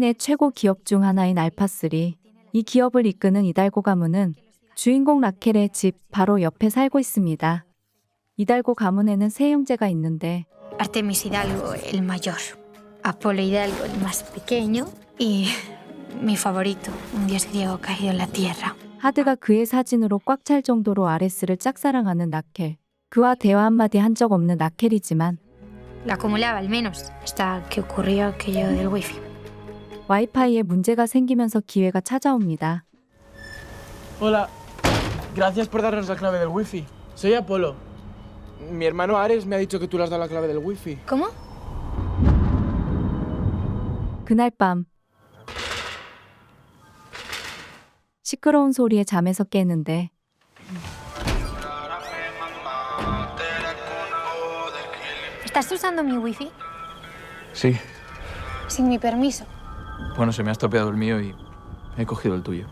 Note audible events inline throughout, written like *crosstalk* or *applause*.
스페인의 최고 기업 중 하나인 알파3. 이 기업을 이끄는 이달고 가문은 주인공 라켈의 집 바로 옆에 살고 있습니다. 이달고 가문에는 세 형제가 있는데 Artemis Hidalgo, el mayor. Apolo Hidalgo, el más pequeño. Y mi favorito, un dios griego caído en la tierra. 하드가 그의 사진으로 꽉 찰 정도로 아레스를 짝사랑하는 라켈. 그와 대화 한마디 한 적 없는 라켈이지만 La acumulaba al menos, hasta que ocurrió aquello del wifi. 와이파이에 문제가 생기면서 기회가 찾아옵니다. Hola. Gracias por darnos la clave del wifi. Soy Apolo. Mi hermano Ares me ha dicho que tú le has dado la clave del wifi. ¿Cómo? 그날 밤 시끄러운 소리에 잠에서 깨는데 ¿Estás usando mi wifi? Sí. Sin mi permiso. Bueno, se me ha estropeado el mío y he cogido el tuyo.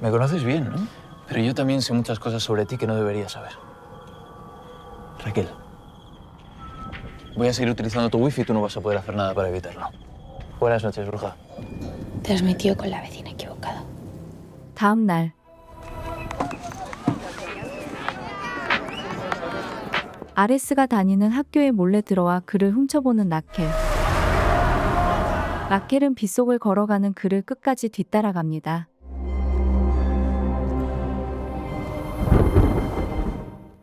Me conoces bien, ¿no? Pero yo también sé muchas cosas sobre ti que no deberías saber. Raquel. Voy a seguir utilizando tu wifi y tú no vas a poder hacer nada para evitarlo. Buenas noches, bruja. Te has metido con la vecina equivocada. 다음 날 아레스가 다니는 학교에 몰래 들어와 그를 훔쳐보는 라켈. 라켈은 빗속을 걸어가는 그를 끝까지 뒤따라갑니다.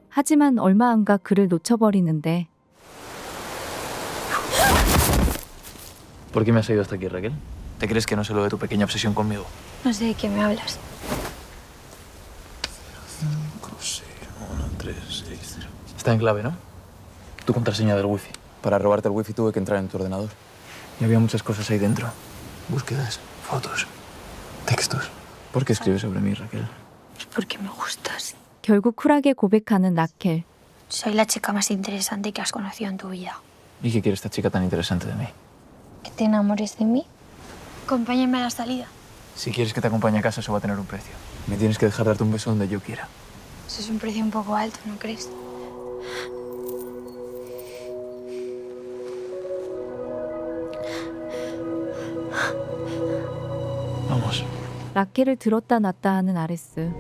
하지만 얼마 안가 그를 놓쳐버리는데 ¿Por qué me has ido hasta aquí, Raquel? ¿Te crees que no sé lo de tu pequeña obsesión conmigo? No sé de qué me hablas. 1, 3, 6, 0. Está en clave, ¿no? Tu contraseña del wifi. Para robarte el wifi tuve que entrar en tu ordenador. Y había muchas cosas ahí dentro. Búsquedas, fotos, textos. ¿Por qué escribes sobre mí, Raquel? Es porque me gustas. 결국 쿨하게 고백하는 라켈. Soy la chica más interesante que has conocido en tu vida. ¿Y qué quiere esta chica tan interesante de mí? ¿Que te enamores de mí? Acompáñame a la salida. Si quieres que te acompañe a casa, eso va a tener un precio. Me tienes que dejar darte un beso donde yo quiera. Eso es un precio un poco alto, ¿no crees? Vamos. 라켈을 들었다 놨다 하는 아레스.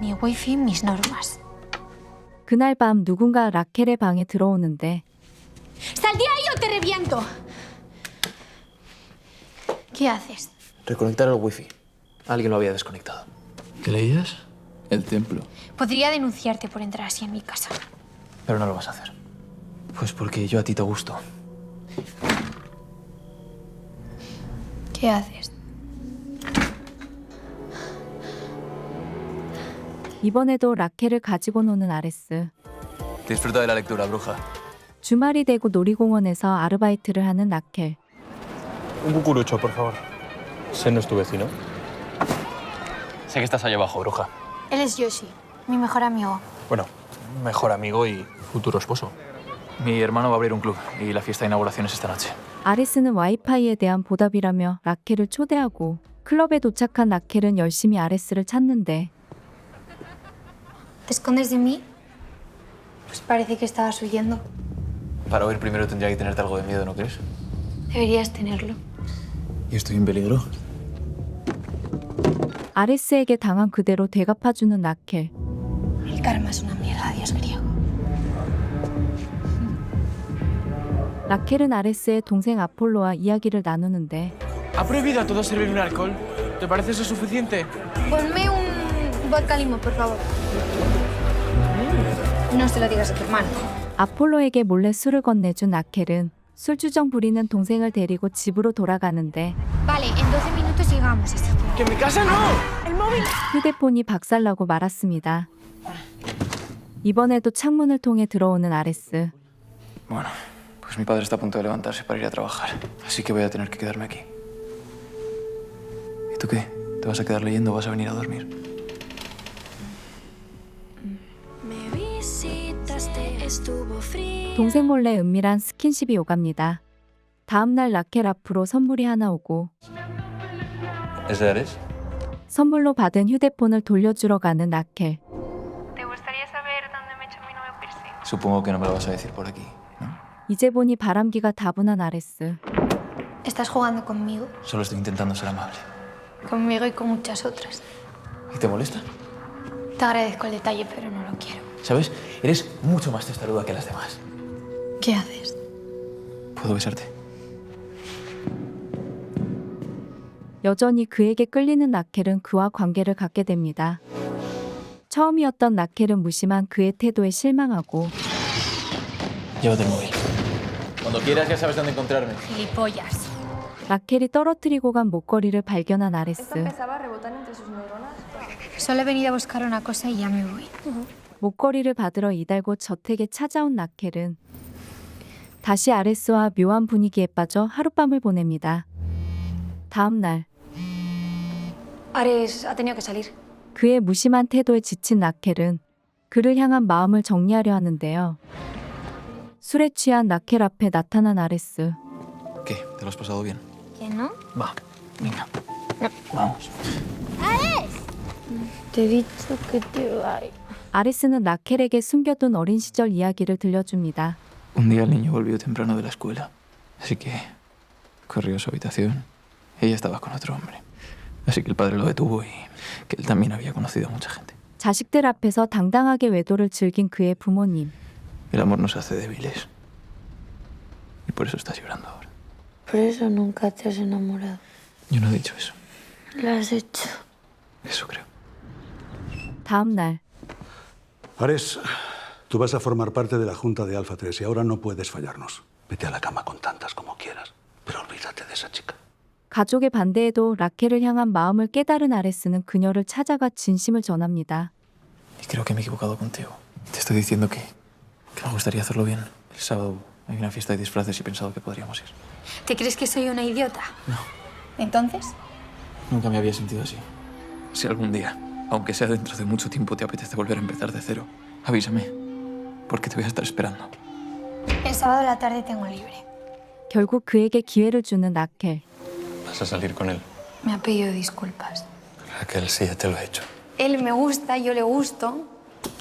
Mi wifi, mis normas. 그날 밤 누군가 라켈의 방에 들어오는데 ¡Sal de ahí o te reviento! ¿Qué haces? Reconectar el wifi. Alguien lo había desconectado. ¿Qué leías? El templo. Podría denunciarte por entrar así en mi casa. Pero no lo vas a hacer. Pues porque yo a ti te gusto. ¿Qué haces? 이번에도 라켈을 가지고 노는 아레스. Disfruta de la lectura, bruja. 주말이 되고 놀이공원에서 아르바이트를 하는 라켈. Un cucurucho, por favor. ¿Sé no es tu vecino? Sé que estás allá abajo, bruja. Él es Yoshi, mi mejor amigo. Bueno, mejor amigo y futuro esposo. Mi hermano va a abrir un club y la fiesta de inauguración es esta noche. 아레스는 와이파이에 대한 보답이라며 라켈을 초대하고 클럽에 도착한 라켈은 열심히 아레스를 찾는데 ¿Te escondes de mí? Pues parece que estabas huyendo. Para huir primero tendría que tenerte algo de miedo, ¿no crees? Deberías tenerlo. ¿Y estoy en peligro? 아레스에게 당한 그대로 되갚아주는 라켈. El karma es una mierda, dios griego. 라켈은 아레스의 동생 아폴로와 이야기를 나누는데 ¿Ha prohibido a todos servir un alcohol? ¿Te parece eso suficiente? Ponme un vodka limo, por favor. No se lo digas a tu hermano. 아폴로에게 몰래 술을 건네준 라켈은 술주정 부리는 동생을 데리고 집으로 돌아가는데 Vale, en 12 minutos llegamos. así que- ¡Que en mi casa no! 휴대폰이 박살나고 말았습니다. 이번에도 창문을 통해 들어오는 아레스. Bueno, pues mi padre está a punto de levantarse para ir a trabajar. Así que voy a tener que quedarme aquí. ¿Y tú qué? ¿Te vas a quedar leyendo o vas a venir a dormir? Me visitaste, estuvo frío. 동생 몰래 은밀한 스킨십이 오갑니다. 다음 날 라켈 앞으로 선물이 하나 오고 ¿Es de Ares? 선물로 받은 휴대폰을 돌려주러 가는 라켈. Supongo que no me lo vas a decir por aquí. 이제 보니 바람기가 다분한 아레스. Estás jugando conmigo, Solo estoy intentando ser amable. conmigo y con muchas otras. ¿Y te molesta? Te agradezco el detalle, pero no lo quiero. ¿Sabes? Eres mucho más testaruda que las demás. ¿Qué haces? ¿Puedo besarte? 여전히 그에게 끌리는 라켈은 그와 관계를 갖게 됩니다. 처음이었던 라켈은 무심한 그의 태도에 실망하고 Llévate el móvil. Cuando quieras ya sabes dónde encontrarme. Gilipollas. 라켈이 떨어뜨리고 간 목걸이를 발견한 아레스. Solo he venido a buscar una cosa y ya me voy. 목걸이를 받으러 이달고 저택에 찾아온 라켈은 다시 아레스와 묘한 분위기에 빠져 하룻밤을 보냅니다. 다음 날 Ares ha tenido que salir. 그의 무심한 태도에 지친 라켈은 그를 향한 마음을 정리하려 하는데요. 술에 취한 라켈 앞에 나타난 아레스. ¿Qué? ¿Te lo has pasado bien? ¿Que no? Va, venga. Vamos. Te he dicho que te vayas. 아레스는 라켈에게 숨겨둔 어린 시절 이야기를 들려줍니다. Un día el niño volvió temprano de la escuela, así que corrió a su habitación. Ella estaba con otro hombre. Así que el padre lo detuvo y que él también había conocido a mucha gente. 자식들 앞에서 당당하게 외도를 즐긴 그의 부모님. El amor nos hace débiles. Y por eso estás llorando ahora. Por eso nunca te has enamorado. Yo no he dicho eso. Lo has hecho. Eso creo. 다음 날 Ares, tú vas a formar parte de la Junta de Alfa 3 y ahora no puedes fallarnos. Vete a la cama con tantas como quieras, pero olvídate de esa chica. 가족의 반대에도 라켈을 향한 마음을 깨달은 아레스는 그녀를 찾아가 진심을 전합니다. Y creo que me he equivocado contigo. Te estoy diciendo que, que me gustaría hacerlo bien. El sábado hay una fiesta de disfraces y he pensado que podríamos ir. ¿Te crees que soy una idiota? No. ¿Entonces? Nunca me había sentido así. Si algún día, aunque sea dentro de mucho tiempo, te apetece volver a empezar de cero, avísame. Porque te voy a estar esperando. El sábado a la tarde tengo libre. 결국 그에게 기회를 주는 라켈. ¿Vas a salir con él? Me ha pedido disculpas. Raquel, sí, ya te lo he hecho. Él me gusta, yo le gusto.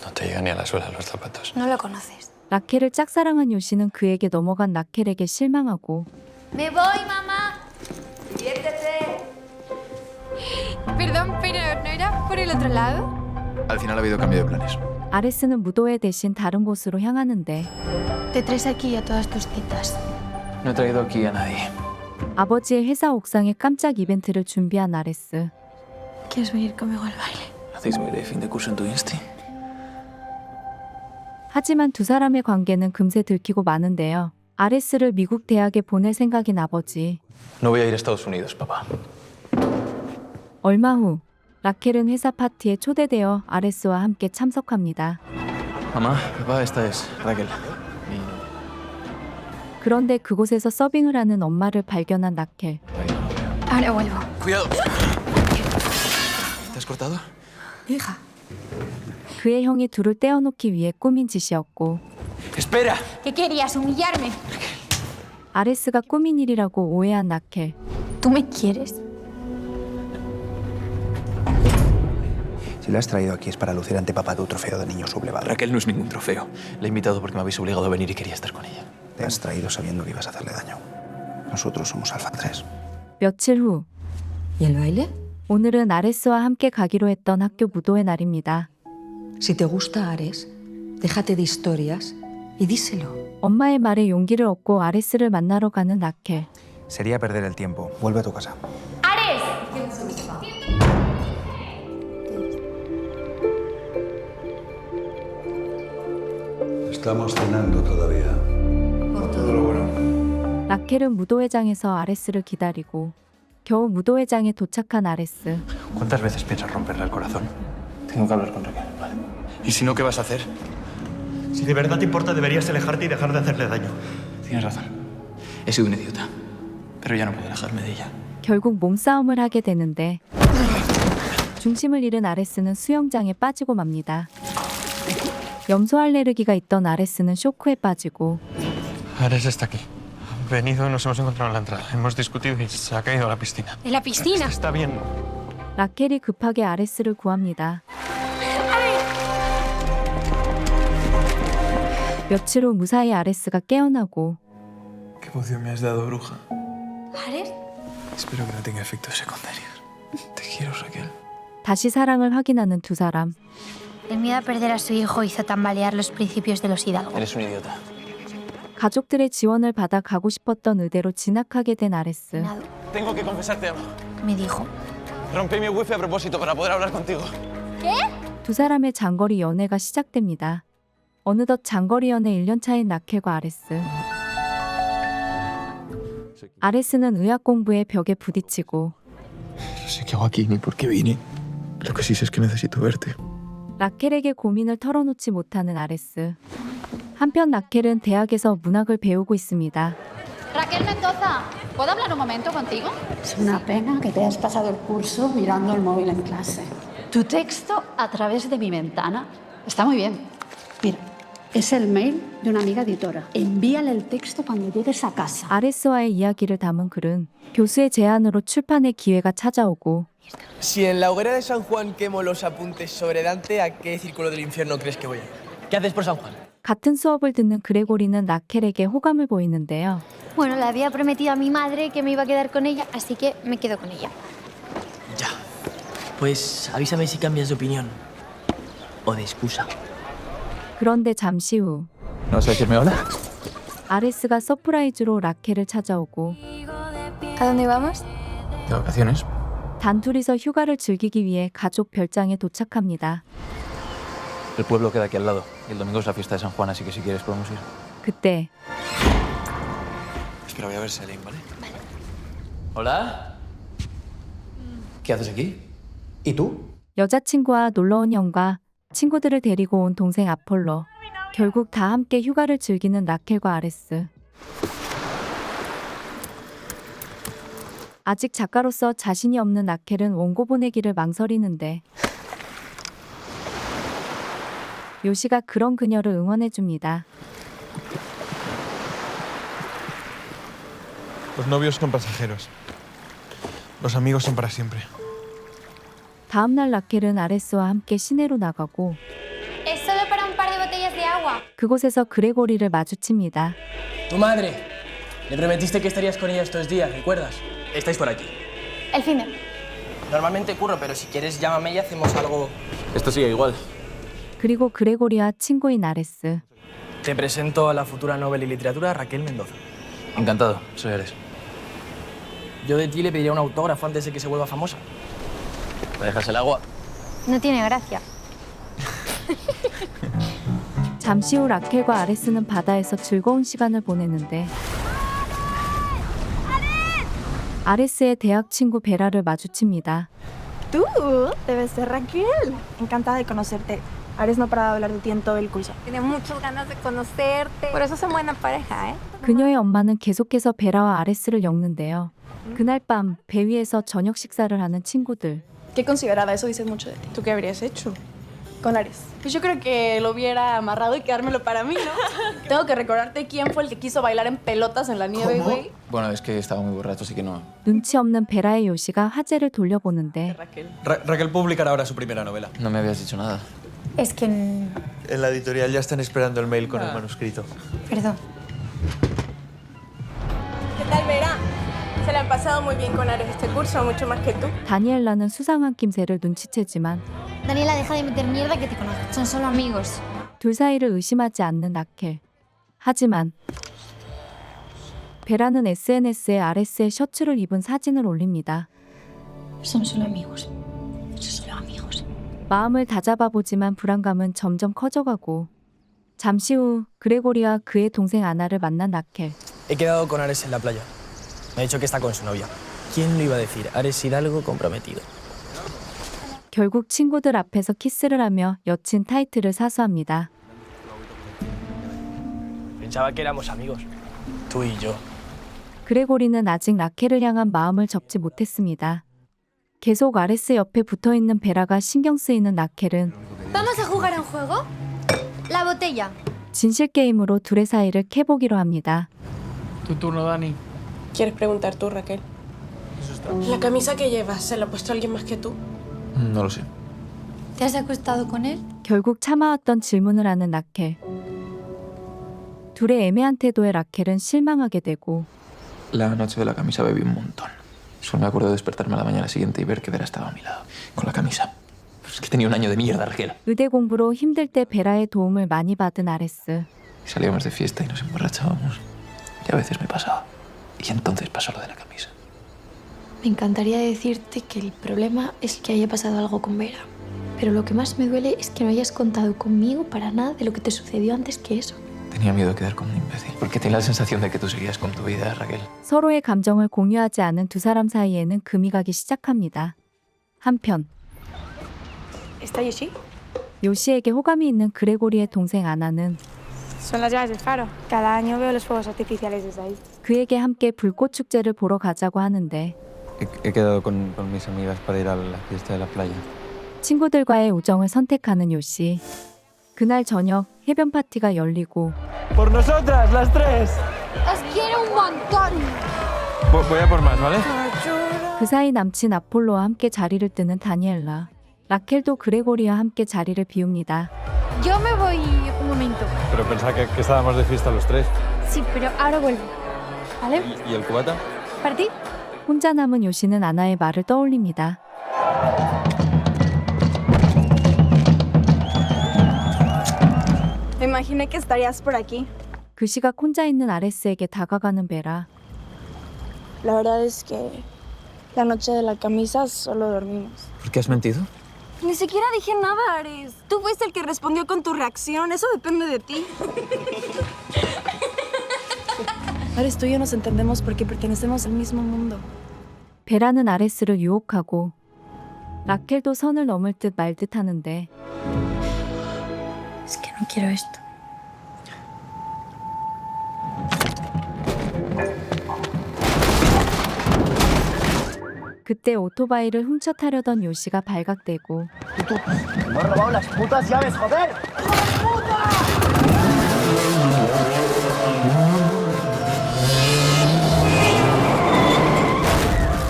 No te llega ni a la suela los zapatos. No lo conoces. 라켈을 짝사랑한 요시는 그에게 넘어간 라켈에게 실망하고 Me voy, mamá. Perdón, pero ¿no era por el otro lado? Al final ha habido cambio de planes. 아레스는 무도회 대신 다른 곳으로 향하는데 Te traes aquí a todas tus citas. No he traído aquí a nadie. 아버지의 회사 옥상에 깜짝 이벤트를 준비한 아레스. ¿Quieres venir conmigo al baile? ¿Hacéis baile de fin de curso en tu insti? 하지만 두 사람의 관계는 금세 들키고 마는데요. 아레스를 미국 대학에 보낼 생각인 아버지. No voy a ir a Estados Unidos, papá. 얼마 후 라켈은 회사 파티에 초대되어 아레스와 함께 참석합니다. Mamá, papá, esta es Raquel. Y... 그런데 그곳에서 서빙을 하는 엄마를 발견한 라켈. Ahora vuelvo. ¡Cuidado! ¿Te has cortado? Hija. 그의 형이 둘을 떼어놓기 위해 꾸민 짓이었고 ¡Espera! ¿Qué querías? ¿Humillarme? 아레스가 꾸민 일이라고 오해한 라켈. ¿Tú me quieres? Si lo has traído aquí es para lucir ante papá tu trofeo de niño sublevado. Raquel no es ningún trofeo. La he invitado porque me habéis obligado a venir y quería estar con ella. Te has traído sabiendo que ibas a hacerle daño. Nosotros somos Alfa 3. 며칠 후 ¿Y el baile? 오늘은 아레스와 함께 가기로 했던 학교 무도회 날입니다. Si te gusta Ares, déjate de historias y díselo. 엄마의 말에 용기를 얻고 아레스를 만나러 가는 라켈. Sería perder el tiempo. Vuelve a tu casa. Estamos cenando todavía. 라켈은 무도회장에서 아레스를 기다리고 겨우 무도회장에 도착한 아레스. ¿Cuántas veces piensas romperle el corazón? Tengo que hablar con Raquel, ¿vale? ¿Y si no, qué vas a hacer? Si de verdad te importa, deberías alejarte y dejar de hacerle daño. Tienes razón. He sido un idiota. Pero ya no puedo alejarme de ella. 결국 몸싸움을 하게 되는데 중심을 잃은 아레스는 수영장에 빠지고 맙니다. 염소 알레르기가 있던 아레스는 쇼크에 빠지고 Ares está aquí. Venido y nos hemos encontrado en la entrada. Hemos discutido y se ha caído a la piscina. ¿En la piscina? Está bien. 라켈이 급하게 아레스를 구합니다. 며칠 후 무사히 아레스가 깨어나고 ¿Qué poción me has dado, bruja? ¿Ares? Espero que no tenga efectos secundarios. Te quiero, Raquel. 다시 사랑을 확인하는 두 사람. El miedo a perder a su hijo hizo tambalear los principios de los hidalgos. Eres un idiota. 가족들의 지원을 받아 가고 싶었던 의대로 진학하게 된 아레스. Tengo que confesarte algo. Me dijo, Rompí mi wifi a propósito para poder hablar contigo. 두 사람의 장거리 연애가 시작됩니다. 어느덧 장거리 연애 1년 차인 라켈과 아레스. 아레스는 의학 공부에 벽에 부딪히고 No sé qué hago aquí ni por qué vine. Lo que sí sé es que necesito verte. 라켈에게 고민을 털어놓지 못하는 아레스. 한편 라켈은 대학에서 문학을 배우고 있습니다. Raquel Mendoza, ¿puedo hablar un momento contigo? Es una pena que te hayas pasado el curso mirando el móvil en clase. Tu texto a través de mi ventana está muy bien. Mira, es el mail de una amiga editora. Envíale el texto cuando llegues a casa. 아레스와의 이야기를 담은 글은 교수의 제안으로 출판의 기회가 찾아오고 Si en la hoguera de San Juan quemo los apuntes sobre Dante, ¿a qué círculo del infierno crees que voy a ir? ¿Qué haces por San Juan? 같은 수업을 듣는 그레고리는 라켈에게 호감을 보이는데요. bueno, le había prometido a mi madre que me iba a quedar con ella, así que me quedo con ella. Ya. Pues avísame si cambias de opinión. O de excusa. 그런데 잠시 후 ¿No vas a decirme hola? 아레스가 서프라이즈로 라켈을 찾아오고 ¿A dónde vamos? ¿De vacaciones? 단둘이서 휴가를 즐기기 위해 가족 별장에 도착합니다. El pueblo queda aquí al lado. Y el domingo es la fiesta de San Juan, así que si quieres podemos ir. 그때 Espera, voy a ver si Selim, ¿vale? Vale. ¿Hola? ¿Qué haces aquí? ¿Y tú? 여자친구와 놀러 온 형과 친구들을 데리고 온 동생 아폴로. 결국 다 함께 휴가를 즐기는 라켈과 아레스. 아직 작가로서 자신이 없는 라켈은 원고 보내기를 망설이는데 요시가 그런 그녀를 응원해 줍니다. Los novios son pasajeros. Los amigos son para siempre. 다음 날 라켈은 아레스와 함께 시내로 나가고 Es solo para un par de botellas de agua. 그곳에서 그레고리를 마주칩니다. Tu madre. Le prometiste que estarías con ella estos días, ¿recuerdas? Estáis por aquí. El fin de... Normalmente curro, pero si quieres llámame y hacemos algo. Esto sigue igual. 그리고 그레고리와 친구인 아레스. Te presento a la futura Nobel y Literatura Raquel Mendoza. Encantado, soy Ares. Yo de ti le pediría un autógrafo antes de que se vuelva famosa. ¿Me dejas el agua? No tiene gracia. 잠시 후 라켈과 아레스는 바다에서 즐거운 시간을 보내는데 아레스의 대학 친구 베라를 마주칩니다. Tú debes ser Raquel. Encantada de conocerte. Ares no para de hablar de ti en todo el curso. Tiene muchas ganas de conocerte. Por eso son buena pareja, ¿eh? 그녀의 엄마는 계속해서 베라와 아레스를 엮는데요. 그날 밤 배 위에서 저녁 식사를 하는 친구들. Qué considerada, eso dice mucho de ti. ¿Tú qué habrías hecho? Con Ares. Pues yo creo que lo hubiera amarrado y quedármelo para mí, ¿no? *laughs* Tengo que recordarte quién fue el que quiso bailar en pelotas en la nieve, güey. Bueno, es que estaba muy borracho, así que no. 눈치 없는 베라의 요시가 화제를 돌려보는데 Raquel. Ra- Raquel publicará ahora su primera novela. No me habías dicho nada. Es que... En la editorial ya están esperando el mail con el manuscrito. Perdón. ¿Qué tal, Vera? Se la han pasado muy bien con Ares este curso, mucho más que tú. 다니엘라는 수상한 낌새를 눈치채지만 Daniela, deja de meter mierda que te conozco. Son solo amigos. 둘 사이를 의심하지 않는 라켈. 하지만 베라는 SNS에 아레스의 셔츠를 입은 사진을 올립니다. Son solo amigos. Son solo amigos. 마음을 다잡아 보지만 불안감은 점점 커져가고 잠시 후 그레고리와 그의 동생 아나를 만난 라켈. He quedado con Ares en la playa. Me ha dicho que está con su novia. ¿Quién lo iba a decir? Ares Hidalgo comprometido. 결국 친구들 앞에서 키스를 하며 여친 타이틀을 사수합니다. Pensaba que éramos amigos. Tú y yo. 그레고리는 아직 라켈을 향한 마음을 접지 못했습니다. 계속 아레스 옆에 붙어 있는 베라가 신경 쓰이는 라켈은 ¿Vamos a jugar a un juego? La botella. 진실 게임으로 둘의 사이를 캐보기로 합니다. Tu turno, Dani. ¿Quieres preguntar tú, Raquel? La camisa que llevas, ¿se la ha puesto alguien más que tú? No lo sé. ¿Te has acostado con él? 결국 참아왔던 질문을 하는 라켈. 둘의 애매한 태도에 라켈은 실망하게 되고 La noche de la camisa bebí un montón. Solo me acuerdo de despertarme a la mañana siguiente y ver que Vera estaba a mi lado, con la camisa. Es que tenía un año de mierda, Raquel. 의대 공부로 힘들 때 베라의 도움을 많이 받은 아레스. Salíamos de fiesta y nos emborrachábamos. Y a veces me pasaba. Y entonces pasó lo de la camisa. Me encantaría decirte que el problema es que haya pasado algo con Vera. Pero lo que más me duele es que no hayas contado conmigo para nada de lo que te sucedió antes que eso. Tenía miedo de quedar como un imbécil. Porque tenía la sensación de que tú seguías con tu vida, Raquel. 서로의 감정을 공유하지 않은 두 사람 사이에는 금이 가기 시작합니다. 한편 ¿Está Yoshi? 요시에게 호감이 있는 그레고리의 동생 아나는 Son las llaves del faro. Cada año veo los fuegos artificiales desde ahí. 그에게 함께 불꽃 축제를 보러 가자고 하는데 He, he quedado con, con mis amigas para ir a la fiesta de la playa. 친구들과의 우정을 선택하는 요시. 그날 저녁 해변 파티가 열리고 Por nosotras, las tres. Os quiero un montón. Voy, voy a por más, ¿vale? 그 사이 남친 아폴로와 함께 자리를 뜨는 다니엘라. 라켈도 그레고리와 함께 자리를 비웁니다. Yo me voy un momento. Pero pensaba que, que estábamos de fiesta los tres. Sí, pero ahora vuelvo. ¿Vale? ¿Y, y el cubata? ¿Para ti? 혼자 남은 요시는 아나의 말을 떠올립니다. Me imaginé que estarías por aquí. 그 시각 혼자 있는 아레스에게 다가가는 베라. La verdad es que la noche de la camisa solo dormimos. ¿Por qué has mentido? Ni siquiera dije nada, Ares. Tú fuiste el que respondió con tu reacción. Eso depende de ti. *laughs* Ares, tú y yo nos entendemos porque pertenecemos al mismo mundo. 베라는 아레스를 유혹하고 라켈도 선을 넘을 듯 말 듯 하는데 Esto. 그때 오토바이를 훔쳐 타려던 요시가 발각되고.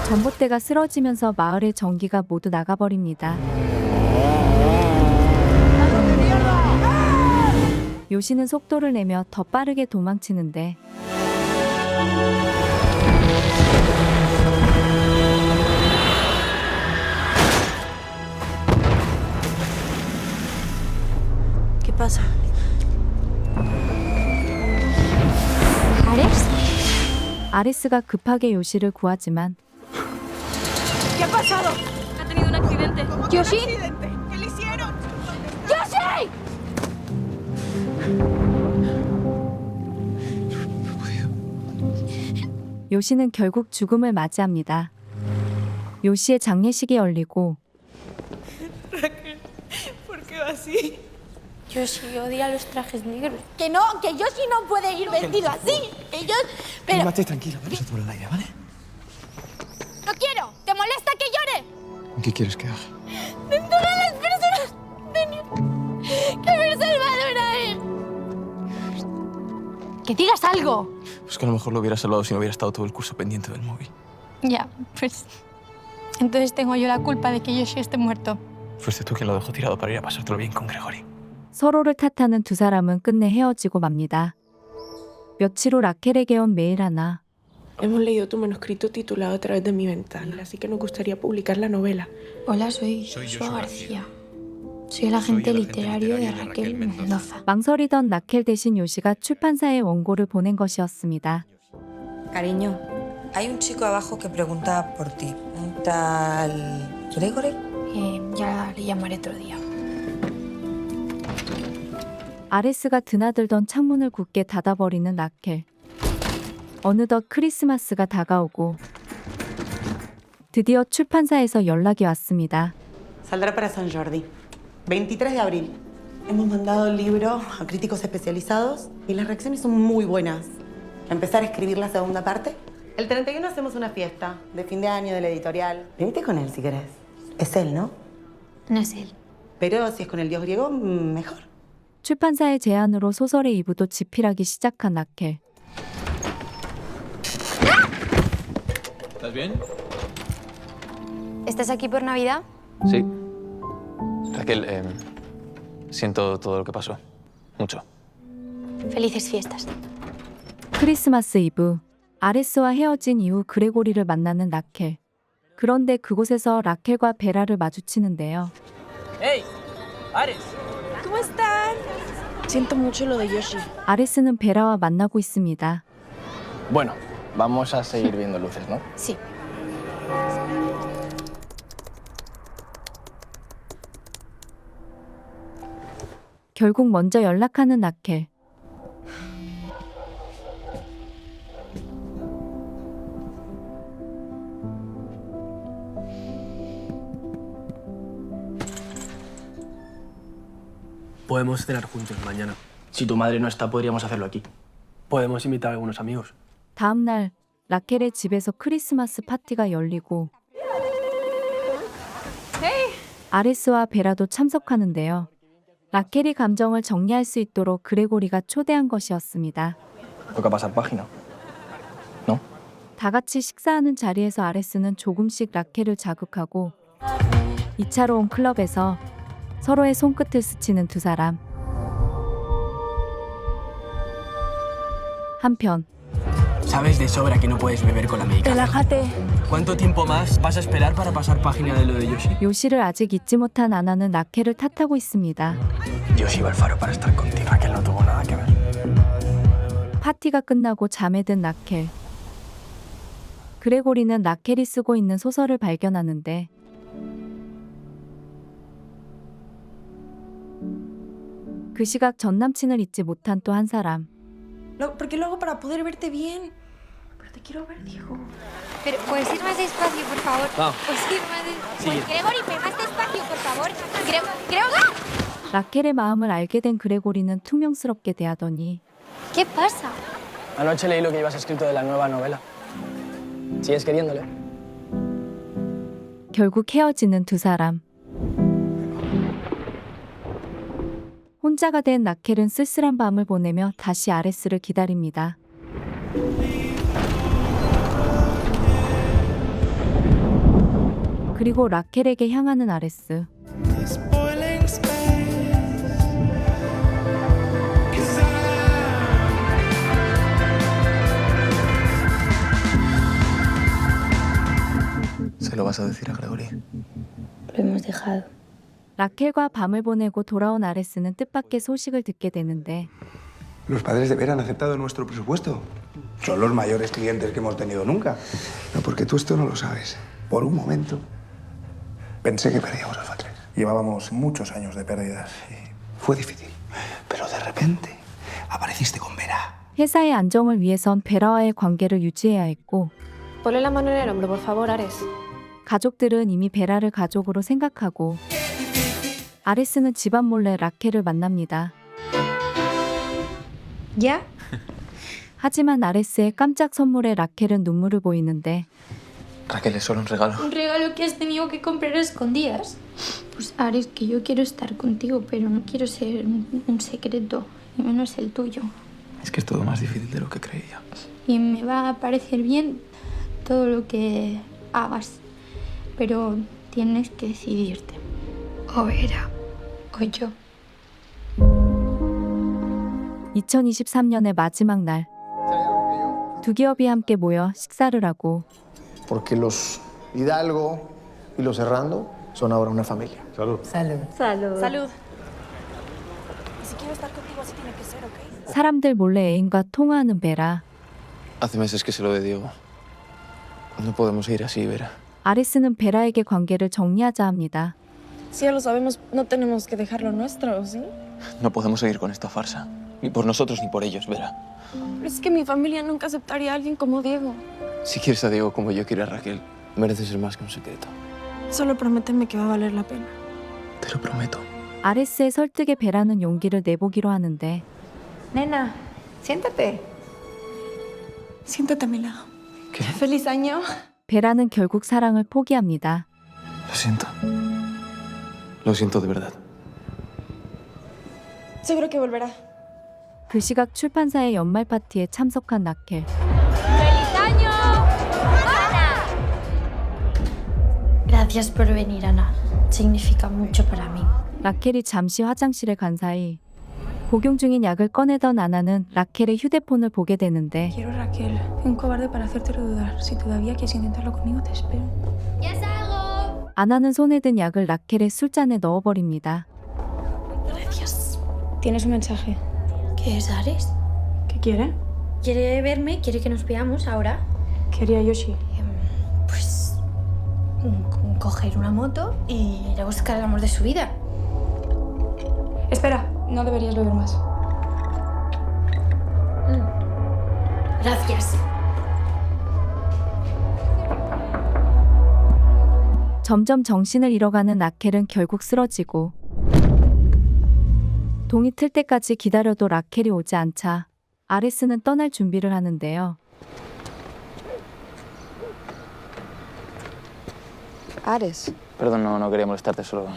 전봇대가 쓰러지면서 마을의 전기가 모두 나가버립니다. 요시는 속도를 내며 더 빠르게 도망치는데 ¿Qué pasa? ¿Ares? 아레스가 급하게 요시를 구하지만 ¿Qué ha pasado? Ha tenido un accidente. ¿Yoshi? 요시는 결국 죽음을 맞이합니다. 요시의 장례식이 열리고 ¿Por qué va así? Yoshi odia los trajes negros. Que no, que Yoshi no puede ir vestido así. Que yo... Pero Mate, tranquila, vamos a tomar el aire, ¿vale? no quiero. ¿Te molesta que llore? ¿Qué quieres que haga? De todas las personas que me he salvado. Que digas algo. Pues que a lo mejor lo hubiera salvado si no hubiera estado todo el curso pendiente del móvil. Ya, pues. Entonces tengo yo la culpa de que Yoshi esté muerto. Fuiste tú quien lo dejó tirado para ir a pasártelo bien con Gregory. 서로를 탓하는 두 사람은 끝내 헤어지고 맙니다. 며칠 후 라켈에게 온 메일 하나. Hemos leído tu manuscrito titulado a través de mi ventana, así que nos gustaría publicar la novela. Hola, soy, Joshua García. Soy el agente literario de Raquel Mendoza. 망설이던 라켈 대신 요시가 출판사에 원고를 보낸 것이었습니다. Cariño, hay un chico abajo que pregunta por ti. Un tal. Gregory. Eh, ya le llamaré otro día. 아레스가 드나들던 창문을 굳게 닫아버리는 라켈. 어느덧 크리스마스가 다가오고 드디어 출판사에서 연락이 왔습니다. Saldrá para San Jordi. 23 de abril. Hemos mandado el libro a críticos especializados y las reacciones son muy buenas. Empezar a escribir la segunda parte. El 31 hacemos una fiesta de fin de año de la editorial. Venite con él si querés. Es él, ¿no? No es él. Pero si es con el dios griego, mm, mejor. 출판사의 제안으로 소설의 2부도 집필하기 시작한 라켈. ¿Estás bien? ¿Estás aquí por Navidad? Sí. Raquel, eh, siento todo lo que pasó. Mucho. Felices fiestas. 크리스마스 이브 아레스와 헤어진 이후 그레고리를 만나는 라켈. 그런데 그곳에서 라켈과 베라를 마주치는데요. ¡Hey! ¡Ares! ¿Cómo están? Siento mucho lo de Yoshi. 아레스는 베라와 만나고 있습니다. Bueno, vamos a seguir viendo luces, ¿no? Sí. 결국 먼저 연락하는 라켈. Podemos cenar juntos mañana. Si tu madre no está, podríamos hacerlo aquí. Podemos invitar a algunos amigos. 다음 날 라켈의 집에서 크리스마스 파티가 열리고 아레스와 베라도 참석하는데요. 라켈이 감정을 정리할 수 있도록 그레고리가 초대한 것이었습니다. Toca pasar página. 다 같이 식사하는 자리에서 아레스는 조금씩 라켈을 자극하고 2차로 온 클럽에서 서로의 손끝을 스치는 두 사람. 한편 Sabes de sobra que no puedes beber con la mexicana. Relájate. ¿Cuánto tiempo más vas a esperar para pasar página de lo de Yoshi? 요시를 아직 잊지 못한 아나는 라켈을 탓하고 있습니다. Yoshi iba al faro para estar contigo. Raquel no tuvo nada que ver. 파티가 끝나고 잠에 든 라켈. 그레고리는 라켈이 쓰고 있는 소설을 발견하는데 그 시각 전 남친을 잊지 못한 또 한 사람. Lo- porque lo hago para poder verte bien. Te quiero ver, Diego. Pero, ¿puedes ir más despacio, por favor? Va. ¿Puedes ir más despacio? Sí. Gregory, pero más despacio, por favor. Grego, Grego. 라켈의 마음을 알게 된 그레고리는 퉁명스럽게 대하더니 ¿Qué pasa? Anoche leí lo que llevas escrito de la nueva novela. ¿Sigues queriéndole? 결국 헤어지는 두 사람. 혼자가 된 라켈은 쓸쓸한 밤을 보내며 다시 아레스를 기다립니다. 그리고 라켈에게 향하는 아레스. ¿Se lo vas a decir a Gregory? Lo hemos dejado. 라켈과 밤을 보내고 돌아온 아레스는 뜻밖의 소식을 듣게 되는데 Los padres de Vera han aceptado nuestro presupuesto. Son los mayores clientes que hemos tenido nunca. No, porque tú esto no lo sabes. Por un momento pensé que perdíamos Alfa 3. Llevábamos muchos años de pérdidas y fue difícil. Pero de repente apareciste con Vera. 회사의 안정을 위해선 베라와의 관계를 유지해야 했고 Ponle la mano en el hombro, por favor, Ares. 가족들은 이미 베라를 가족으로 생각하고 아레스는 집안 몰래 라켈을 만납니다. ¿Ya? 하지만 아레스의 깜짝 선물에 라켈은 눈물을 보이는데 Raquel, es solo un regalo. Un regalo que has tenido que comprar a escondidas. Pues Ares, que yo quiero estar contigo, pero no quiero ser un, un secreto, y menos el tuyo. Es que es todo más difícil de lo que creía. Y me va a parecer bien todo lo que hagas, pero tienes que decidirte. O Vera, o yo. 2023년의 마지막 날. 두 기업이 함께 모여 식사를 하고 Porque los Hidalgo y los Serrando son ahora una familia. Salud. Salud. Salud. Salud. Y si quiero estar contigo, así tiene que ser, ¿ok? 사람들 몰래 애인과 통화하는 베라. Hace meses que se lo de Diego. No podemos seguir así, Vera. 아레스는 베라에게 관계를 정리하자 합니다. Si ya lo sabemos, no tenemos que dejar lo nuestro, ¿sí? No podemos seguir con esta farsa. Ni por nosotros ni por ellos, Vera. Pero es que mi familia nunca aceptaría a alguien como Diego. Si quieres a Diego como yo quiero a Raquel, mereces ser más que un secreto. Solo prométeme que va a valer la pena. Te lo prometo. 아레스의 설득에 베라는 용기를 내보기로 하는데 Nena, siéntate. Siéntate a mi lado. ¡Feliz año! 베라는 결국 사랑을 포기합니다. Lo siento. Lo siento de verdad. Seguro que volverá. 그 시각 출판사의 연말 파티에 참석한 라켈. Gracias por venir, Ana. Significa mucho para mí. 라켈이 잠시 화장실에 간 사이 복용 중인 약을 꺼내던 아나는 라켈의 휴대폰을 보게 되는데 Quiero Raquel. Un cobarde para hacértelo dudar. Si todavía quieres intentarlo conmigo, te espero. ¡Ya salgo! 아나는 손에 든 약을 라켈의 술잔에 넣어버립니다. Gracias. Tienes un mensaje. ¿Qué es Ares? ¿Qué quiere? Quiere verme, quiere que nos veamos ahora. Quería Yoshi. Pues. mm, coger una moto y ir a buscar el amor de su vida. Espera, no deberías beber más. Gracias. 점점 정신을 잃어가는 라켈은 결국 쓰러지고 동이 틀 때까지 기다려도 라켈이 오지 않자 아레스는 떠날 준비를 하는데요. Ares, Perdón, no, no quería molestarte, solo...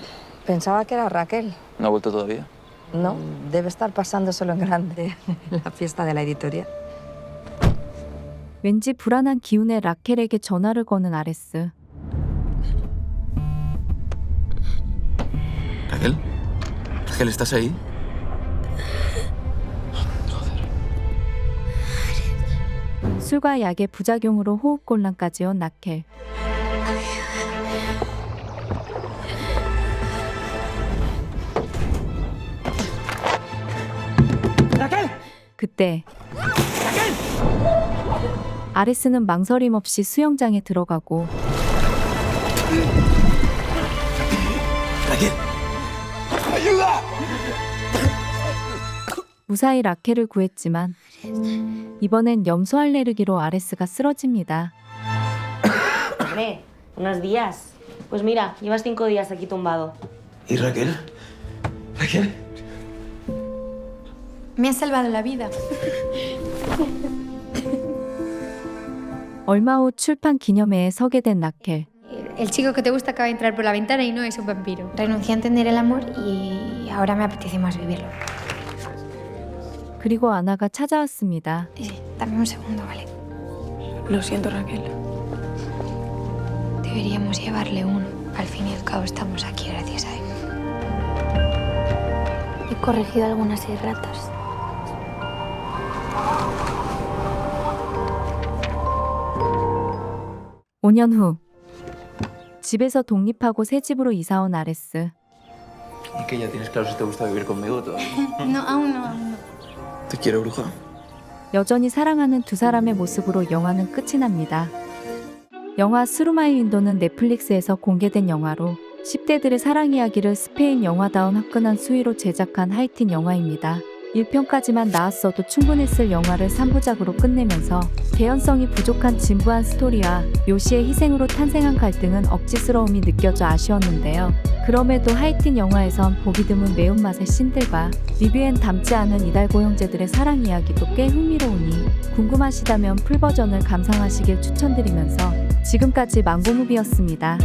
pensaba que era Raquel. ¿No ha vuelto todavía? No, debe estar pasándoselo en grande en la fiesta de la editorial. 왠지 불안한 기운에 라켈에게 전화를 거는 아레스. Raquel. Raquel, ¿estás ahí? 술과 약의 부작용으로 호흡곤란까지 온 라켈. 그때 아레스는 망설임 없이 수영장에 들어가고. 무사히 라켈을 구했지만 이번엔 염소 알레르기로 아레스가 쓰러집니다. Hombre, unos días. Pues mira, llevas cinco días aquí tumbado. ¿Y Raquel? ¿Raquel? Me has salvado la vida. 얼마 후 출판 기념회에 서게 된 라켈. El chico que te gusta acaba de entrar por la ventana y no es un vampiro. Renuncié a entender el amor y ahora me apetece más vivirlo. 그리고 아나가 찾아왔습니다. Dame un segundo, ¿vale? Lo siento, Raquel. Deberíamos llevarle uno. Al fin y al cabo estamos aquí gracias a él. He corregido algunas erratas. 오년 후. 집에서 독립하고 새 집으로 이사 온 아레스. ¿Y que ya tienes claro si te gusta vivir conmigo todavía? No, aún no, aún no. ¿Te quiero, bruja? 여전히 사랑하는 두 사람의 모습으로 영화는 끝이 납니다. 영화 스루마이 윈도는 넷플릭스에서 공개된 영화로 10대들의 사랑 이야기를 스페인 영화다운 화끈한 수위로 제작한 하이틴 영화입니다. 1편까지만 나왔어도 충분했을 영화를 3부작으로 끝내면서 개연성이 부족한 진부한 스토리와 요시의 희생으로 탄생한 갈등은 억지스러움이 느껴져 아쉬웠는데요. 그럼에도 하이틴 영화에선 보기 드문 매운맛의 씬들과 리뷰엔 담지 않은 이달고 형제들의 사랑 이야기도 꽤 흥미로우니 궁금하시다면 풀버전을 감상하시길 추천드리면서 지금까지 망고무비였습니다.